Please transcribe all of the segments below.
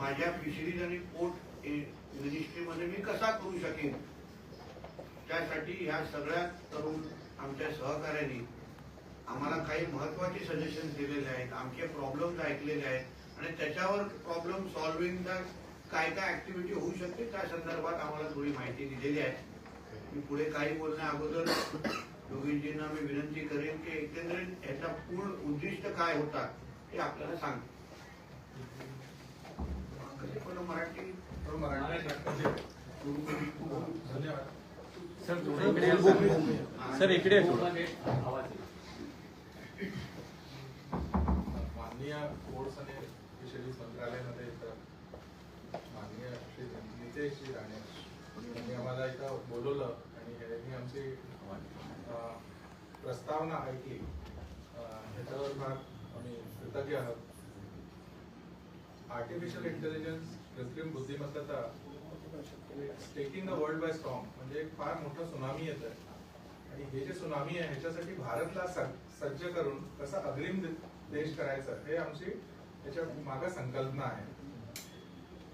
माझ्या फिशरीज आणि पोर्ट मिनिस्ट्रीमध्ये मी कसा करू शकेन? त्यासाठी ह्या सगळ्या तरुण आमच्या सहकार्याने आम्हाला काही महत्त्वाचे सजेशन दिलेले आहेत आमचे प्रॉब्लेम्स ऐकलेले आहेत आणि त्याच्यावर प्रॉब्लेम सॉल्व्हिंगचा काय काय ऍक्टिव्हिटी होऊ शकते त्या संदर्भात आम्हाला थोडी माहिती दिलेली आहे. मी पुढे काही बोलण्या अगोदर योगीजींना मी विनंती करेन की एकंदरीत याचा पूर्ण उद्दिष्ट काय होता हे आपल्याला सांग. पण मराठी सर थोडं इकडे सर. सर. इकडे. माननीय स्पोर्ट्स आणि फिशरीज मंत्रालयामध्ये माननीय श्री नितेशजी राणे यांनी आम्हाला इथं बोलवलं आणि यांनी आमची प्रस्तावना ऐकली ह्याच्यावर फार आम्ही कृतज्ञ आहोत. आर्टिफिशियल इंटेलिजन्स कृत्रिम बुद्धिमत्ता taking the world by storm म्हणजे एक फार मोठा सुनामी येत आहे. आणि हे जे सुनामी आहे ह्याच्यासाठी भारतला सज्ज- करून कसा अग्रिम देश करायचा हे आमची त्याच्या मागा संकल्पना आहे.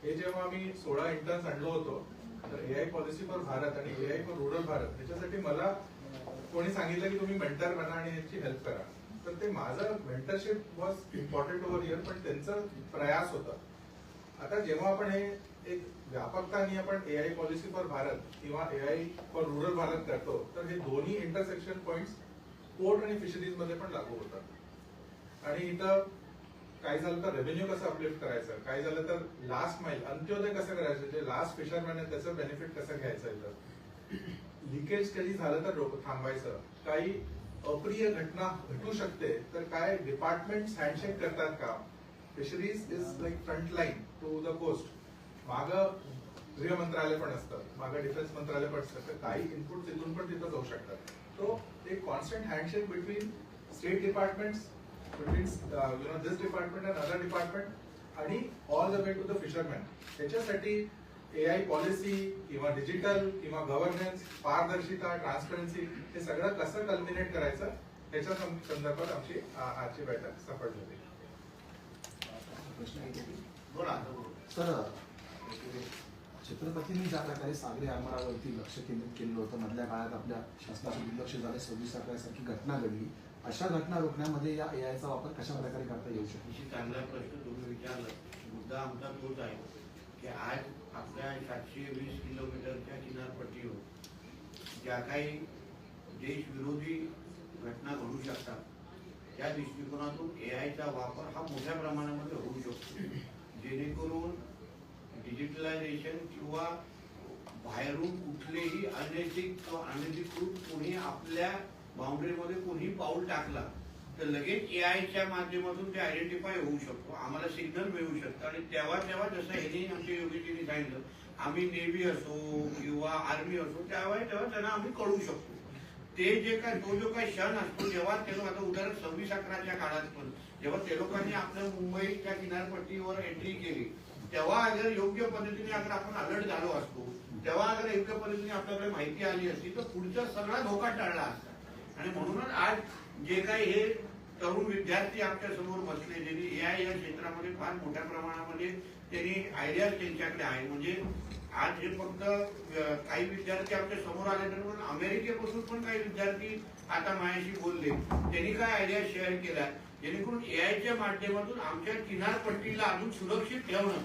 हे जेव्हा आम्ही सोळा इंटर्न्स आणलो होतो तर A I policy for Bharat आणि A I for rural Bharat ह्याच्यासाठी मला कोणी सांगितलं की तुम्ही मेंटर बना आणि ह्याची हेल्प करा. तर ते माझं mentorship was important over year पण त्यांचा प्रयास होता. आता जेव्हा आपण हे एक व्यापकताने आपण A I policy for Bharat किंवा A I for rural Bharat करतो तर हे दोन्ही इंटरसेक्शन पॉइंट पोर्ट आणि फिशरीजमध्ये पण लागू होतात. आणि इथं काय झालं तर रेव्हेन्यू कसं अपलिफ्ट करायचं? काय झालं तर लास्ट माईल अंत्योदय कसं करायचं? जे लास्ट फिशरमॅन आहे त्याचं बेनिफिट कसं घ्यायचं इथं? लिकेज कधी झालं तर थांबायचं? काही अप्रिय घटना घटू शकते तर काय डिपार्टमेंट हँडशेक करतात का? Fisheries is like front line to the coast माग गृह मंत्रालय पण असतं माग डिफेन्स मंत्रालय पण असतं तर काही इनपुट तिथून पण तिथं जाऊ शकतात. तो एक constant handshake between state departments between you know this department and other department आणि all the way to the fisherman त्याच्यासाठी ए आय पॉलिसी किंवा डिजिटल किंवा गव्हर्नन्स पारदर्शिता ट्रान्सपरन्सी हे सगळं कसं कल्मिनेट करायचं त्याच्या संदर्भात आमची आ- आजची बैठक सफल झाली. सर छत्रपतींनी ज्या प्रकारे सागरी आरमारावरती लक्ष केंद्रित केलेलं होतं मधल्या काळात आपल्या शासनाचे दुर्लक्ष झाले सव्वीस सारखी घटना घडली. अशा घटना रोखण्यामध्ये या ए चा वापर कशा प्रकारे करता येऊ शकतो? चांगला प्रश्न तुम्ही विचारला मुद्दा आमचा तोच आहे. की आज आपल्या सातशे वीस किलोमीटरच्या किनारपट्टीवर ज्या काही देशविरोधी घटना घडू शकतात त्या दृष्टिकोनातून ए आयचा वापर हा मोठ्या प्रमाणामध्ये होऊ शकतो. जेणेकरून डिजिटलायझेशन किंवा बाहेरून कुठलेही अनैतिक किंवा अनधिकृत कोणी आपल्या बाउंड्रीमध्ये कोणी पाऊल टाकला तर लगेच ए आयच्या माध्यमातून ते आयडेंटिफाय होऊ शकतो. आम्हाला सिग्नल मिळू शकतं. आणि तेव्हा तेव्हा जसं ह्यांनी आमच्या योगीजींनी सांगितलं आम्ही नेव्ही असो किंवा आर्मी असो त्यावेळी तेव्हा त्यांना आम्ही कळू शकतो. ते जे काय तो जो काही क्षण असतो जेव्हा ते लोक आता उदाहरण सव्वीस अकराच्या काळात पण जेव्हा ते लोकांनी आपल्या मुंबईच्या किनारपट्टीवर एंट्री केली तेव्हा अगर योग्य पद्धतीने अगर आपण अलर्ट झालो असतो तेव्हा अगर योग्य पद्धतीने आपल्याकडे माहिती आली असती तर पुढचा सगळा धोका टळला असता. आणि म्हणूनच आज जे काही हे तरुण विद्यार्थी आमच्यासमोर बसले ज्यांनी ए आय या क्षेत्रामध्ये फार मोठ्या प्रमाणामध्ये त्यांनी आयडिया त्यांच्याकडे आहे म्हणजे आज हे फक्त काही विद्यार्थी आमच्यासमोर आले तर पण अमेरिकेपासून पण काही विद्यार्थी आता माझ्याशी बोलले. त्यांनी काय आयडिया शेअर केल्या? जेणेकरून ए आयच्या माध्यमातून आमच्या किनारपट्टीला अजून सुरक्षित ठेवणं.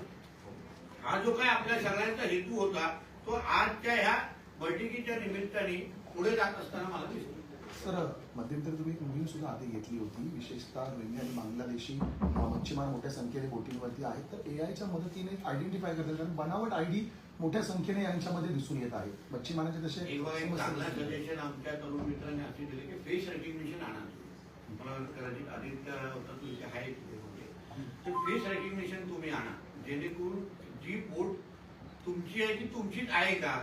हा जो काय आपल्या सगळ्यांचा हेतू होता तो आजच्या ह्या बैठकीच्या निमित्ताने पुढे जात असताना मला दिसतो. सर मध्यंतरी तुम्ही मोहीम सुद्धा हाती घेतली होती. विशेषतः रोहिंग्या आणि बांगलादेशी मच्छीमार मोठ्या संख्येने बोटींवरती आहेत. तर ए आयच्या मदतीने आयडेंटिफाय करतात कारण बनावट आयडी मोठ्या संख्येने यांच्यामध्ये दिसून येत आहे. मच्छीमारांचे तसे सजेशन आमच्या तरुण मित्रांनी असे दिले की फेस रेकग्निशन आणा मला कदाचित आदित्य होता तर फेस रेकग्निशन तुम्ही आणा. जेणेकरून जी बोट तुमची आहे ती तुमचीच आहे का?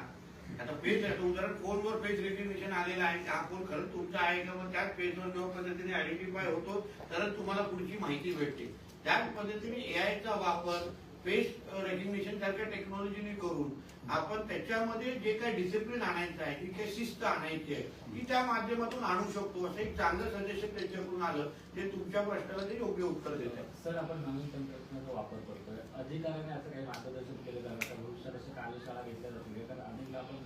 आता पेज उदाहरण फोनवर फेस रेकग्निशन आलेला आहे. की हा फोन खरंच तुमचा आहे का? मग त्याच पेजवर जेव्हा पद्धतीने आयडेंटिफाय होतो तरच तुम्हाला पुढची माहिती भेटते. त्याच पद्धतीने ए चा वापर फेस रेकग्निशन सारख्या टेक्नॉलॉजीने करून आपण त्याच्यामध्ये जे काही डिसिप्लिन आणायचं आहे जी काही शिस्त आणायची आहे ती त्या माध्यमातून आणू शकतो. असं एक चांगलं सजेशन त्यांच्याकडून आलं जे तुमच्या प्रश्नाला ते योग्य उत्तर देत. आहे सर आपण नवीन तंत्रज्ञानाचा वापर करतोय. अधिकाऱ्याने असं काही मार्गदर्शन केलं जाणार भविष्यात अशा कार्यशाळा घेतल्या जातील कारण अनेकदा आपण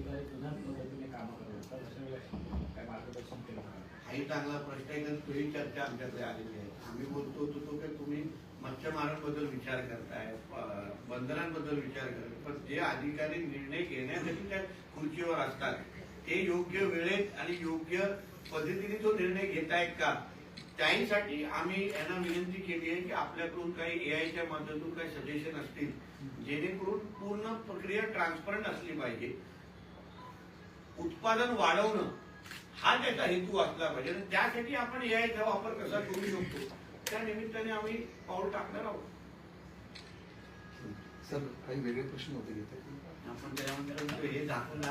बघतो जुन्याच पद्धतीने कामं करतात तर अशा वेळेस काय मार्गदर्शन केलं हाही चांगला प्रश्न आहे कारण तोही चर्चा आमच्याकडे आलेली आहे. आम्ही बोलतो होतो तो की तुम्ही मच्छीमारांबद्दल विचार करताय बंदरांबद्दल विचार करताय पण जे अधिकारी निर्णय घेण्यासाठी त्या खुर्चीवर असतात ते योग्य वेळेत आणि योग्य पद्धतीने तो निर्णय घेतायत का? त्याहीसाठी आम्ही यांना विनंती केली आहे की आपल्याकडून काही एआयच्या माध्यमातून काही सजेशन असतील जेणेकरून पूर्ण प्रक्रिया ट्रान्सपरंट असली पाहिजे. उत्पादन वाढवणं हा त्याचा हेतू असला पाहिजे. आणि त्यासाठी आपण एआयचा वापर कसा करू शकतो? त्या निमित्ताने आम्ही पाऊल टाकणार आहोत. सर काही वेगळे प्रश्न होते घेते आपण त्याच्यामध्ये हे दाखवून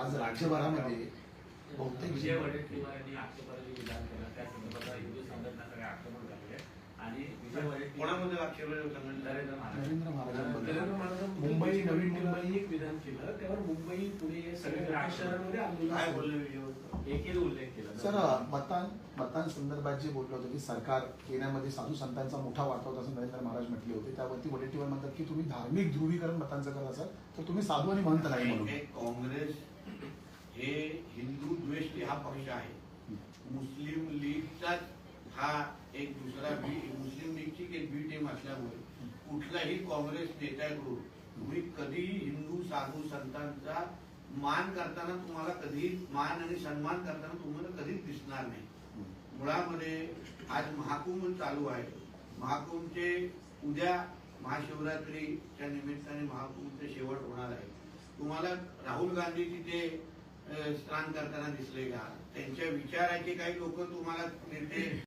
आज राज्यभरामध्ये बहुतेक विजय वडेट्टीवार यांनी आक्षेपार्ह विधान केलं. त्या संदर्भात हिंदू संघटना सगळे आक्रमण झाले आहे आणि कोणामध्ये नरेंद्र महाराज मुंबई नवी मुंबई मुंबई एक विधान केलं त्यावर मुंबई पुणे शहरांमध्ये आंदोलन एकेरी उल्लेख केला. सर मतां मतांसंदर्भात जे बोललं होतं की सरकार येण्यामध्ये साधू संतांचा मोठा वाटा होता असं नरेंद्र महाराज म्हटले होते. त्यावरती वडेट्टीवार म्हणतात की तुम्ही धार्मिक ध्रुवीकरण मतांचं करत असाल तर तुम्ही साधू आणि महंत नाही म्हणून. काँग्रेस हे हिंदू द्वेषी हा पक्ष आहे. मुस्लिम लीगचाच हा एक दुसरा बी मुस्लिम लीगची एक बी टीम असल्यामुळे कुठलाही काँग्रेस नेत्याकडून तुम्ही कधीही हिंदू साधू संतांचा मान करताना तुम्हाला कधी मान आणि सन्मान करताना तुम्हाला कधीच दिसणार नाही. मुळामध्ये आज महाकुंभ चालू आहे. महाकुंभचे उद्या महाशिवरात्रीच्या निमित्ताने महाकुंभचे शेवट होणार आहे. तुम्हाला राहुल गांधी तिथे स्नान करताना दिसले का? त्यांच्या विचाराचे काही लोक तुम्हाला नेते